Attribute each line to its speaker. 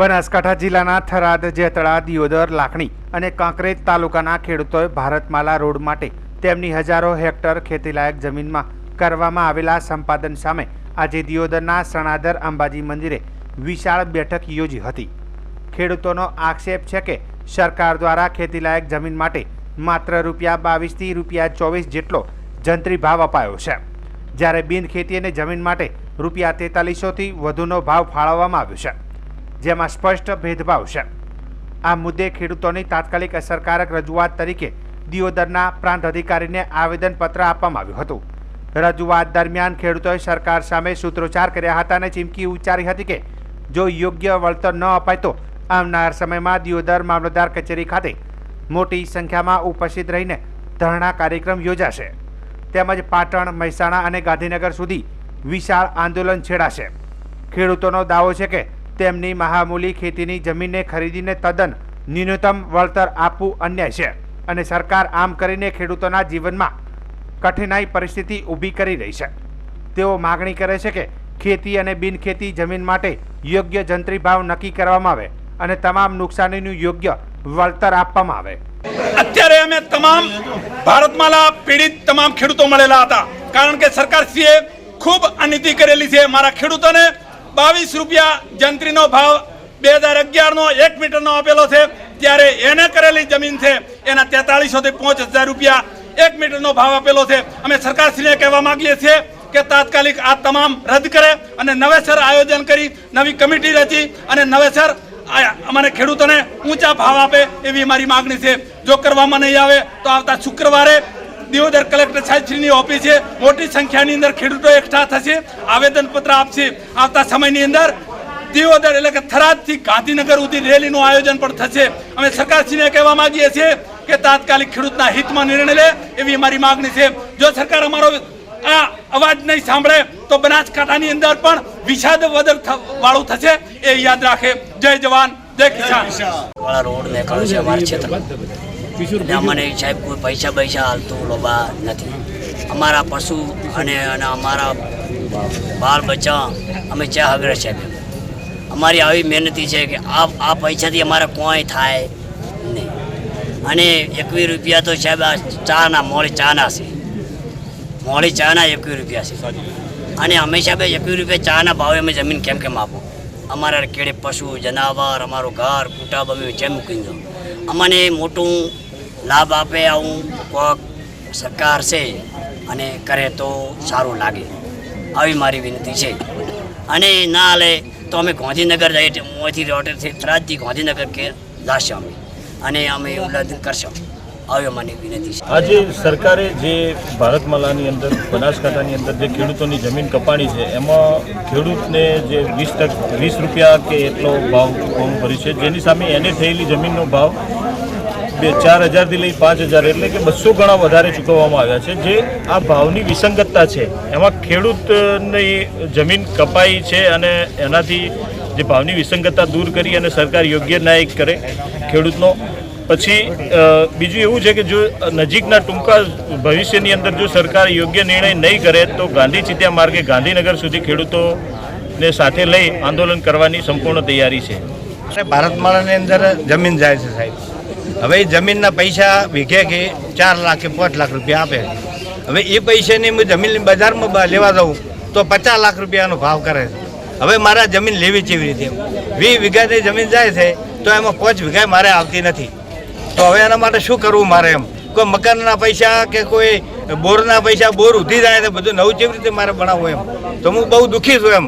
Speaker 1: બનાસકાંઠા જિલ્લાના થરાદ જેતળા દિયોદર, લાખણી અને કાંકરેજ તાલુકાના ખેડૂતોએ ભારતમાલા રોડ માટે તેમની હજારો હેક્ટર ખેતીલાયક જમીનમાં કરવામાં આવેલા સંપાદન સામે આજે દિયોદરના સણાદર અંબાજી મંદિરે વિશાળ બેઠક યોજી હતી. ખેડૂતોનો આક્ષેપ છે કે સરકાર દ્વારા ખેતીલાયક જમીન માટે માત્ર રૂપિયા બાવીસથી રૂપિયા ચોવીસ જેટલો જંત્રી ભાવ અપાયો છે. જ્યારે બિન ખેતી અને જમીન માટે રૂપિયા તેતાલીસોથી વધુનો ભાવ ફાળવવામાં આવ્યો છે. જેમાં સ્પષ્ટ ભેદભાવ છે. આ મુદ્દે ખેડૂતોની તાત્કાલિક અસરકારક રજૂઆત તરીકે દિયોદરના પ્રાંત અધિકારીને આવેદનપત્ર આપવામાં આવ્યું હતું. રજૂઆત દરમિયાન ખેડૂતોએ સરકાર સામે સૂત્રોચ્ચાર કર્યા હતા અને ચીમકી ઉચ્ચારી હતી કે, જો યોગ્ય વળતર ન અપાય તો આવનાર સમયમાં દિયોદર મામલતદાર કચેરી ખાતે મોટી સંખ્યામાં ઉપસ્થિત રહીને ધરણા કાર્યક્રમ યોજાશે. તેમજ પાટણ, મહેસાણા અને ગાંધીનગર સુધી વિશાળ આંદોલન છેડાશે. ખેડૂતોનો દાવો છે કે તેમની મહામૂલી ખેતીની જમીનને ખરીદીને તદ્દન ન્યૂનતમ વળતર આપવું અન્યાય છે અને સરકાર આમ કરીને ખેડૂતોના જીવનમાં કઠિનાઈ પરિસ્થિતિ ઊભી કરી રહી છે. તેઓ માગણી કરે છે કે ખેતી અને બિનખેતી જમીન માટે યોગ્ય જંત્રી ભાવ નક્કી કરવામાં આવે અને તમામ નુકસાનીનું યોગ્ય વળતર આપવામાં આવે.
Speaker 2: અત્યારે અમે તમામ ભારતમાલા પીડિત તમામ ખેડૂતો મળેલા હતા. કારણ કે સરકારશ્રીએ ખૂબ અનીતિ કરેલી છે. મારા ખેડૂતોને બાવીસ રૂપિયા જંત્રીનો ભાવ બે હજાર અગિયારનો એક મીટરનો આપેલો છે. ત્યારે એને કરેલી જમીન છે, એના તેતાળીસોથી પાંચ હજાર રૂપિયા એક મીટરનો ભાવ આપેલો છે. અમે સરકારશ્રીને કહેવા માંગીએ છીએ કે તાત્કાલિક આ તમામ રદ કરે અને નવેસર આયોજન કરી, નવી કમિટી રચી અને નવેસર અમારે ખેડૂતોને ઊંચા ભાવ આપે એવી અમારી માગણી છે. જો કરવામાં નહીં આવે તો આવતા શુક્રવારે દિયોદર કલેક્ટર સાહેબશ્રીની ઓફિસે મોટી સંખ્યાની અંદર ખેડૂતો એકઠા થશે. આવેદનપત્ર આપશે. આવતા સમયની અંદર દિયોદર એટલે કે થરાદથી ગાંધીનગર સુધી રેલીનું આયોજન પણ થશે. અમે સરકારશ્રીને કહેવા માંગીએ છીએ કે તાત્કાલિક ખેડૂતના હિતમાં નિર્ણય લે એવી અમારી માગણી છે. જો સરકાર અમારો આ અવાજ નહીં સાંભળે, તો બનાસકાંઠાની અંદર પણ વિષાદ વદર થ- વાળું થશે એ યાદ રાખે. જય જવાન, જય કિસાન.
Speaker 3: રોડ નીકળ્યો છે અમારા ક્ષેત્રમાં. અમને સાહેબ કોઈ પૈસા પૈસા હાલતું લોબા નથી. અમારા પશુ અને અને અમારા બાળ બચ્ચા અમે ચા હગરે છે અમારી આવી મહેનતી છે કે આ આ પૈસાથી અમારે કોઈ થાય નહીં. અને એકવીસ રૂપિયા તો સાહેબ આ ચાના મોડી ચાના છે. મોડી ચાના એકવીસ રૂપિયા છે. અને અમે સાહેબ એકવીસ રૂપિયા ચાના ભાવે અમે જમીન કેમ કેમ આપો? અમારા કેડે પશુ જનાવર અમારું ઘર કુટુંબ અમે જેમ મૂકી દો અમને મોટું લાભ આપે આવું કોક સરકાર છે અને કરે તો સારું લાગે. આવી મારી વિનંતી છે. અને ના હાલે તો અમે ગાંધીનગર જઈએ અહીંથી હોટેલથી થરાદથી ગાંધીનગર કે જશે અમે. અને અમે ઉલ્લંઘન કરશું. આવી અમારી વિનંતી છે.
Speaker 4: આજે સરકારે જે ભારતમાલાની અંદર, બનાસકાંઠાની અંદર જે ખેડૂતોની જમીન કપાણી છે, એમાં ખેડૂતને જે વીસ ટક, વીસ રૂપિયા કે એટલો ભાવ ભરી છે. જેની સામે એને થયેલી જમીનનો ભાવ બે ચાર હજારથી લઈ પાંચ હજાર એટલે કે બસો ગણા વધારે ચૂકવવામાં આવ્યા છે, જે આ ભાવની વિસંગતતા છે. એમાં ખેડૂતની જમીન કપાઈ છે અને એનાથી જે ભાવની વિસંગતતા દૂર કરી અને સરકાર યોગ્ય ન્યાય કરે ખેડૂતનો. પછી બીજું એવું છે કે જો નજીકના ટૂંકા ભવિષ્યની અંદર જો સરકાર યોગ્ય નિર્ણય નહીં કરે, તો ગાંધી ચિત્યા માર્ગે ગાંધીનગર સુધી ખેડૂતોને સાથે લઈ આંદોલન કરવાની સંપૂર્ણ તૈયારી છે.
Speaker 5: ભારતમાળાની અંદર જમીન જાય છે સાહેબ. હવે જમીનના પૈસા વીઘે ચાર લાખ કે પાંચ લાખ રૂપિયા આપે. હવે એ પૈસાની હું જમીન બજારમાં લેવા જાઉં તો પચાસ લાખ રૂપિયાનો ભાવ કરે હવે મારા જમીન લેવી કેવી રીતે. વીસ વીઘાની જમીન જાય છે તો એમાં પાંચ વીઘા મારે આવતી નથી. તો હવે એના માટે શું કરવું મારે એમ? કોઈ મકાનના પૈસા કે કોઈ બોરના પૈસા બોર ઉધી જાય તો બધું નવું કેવી રીતે મારે બનાવવું એમ? તો હું બહુ દુઃખી છું એમ.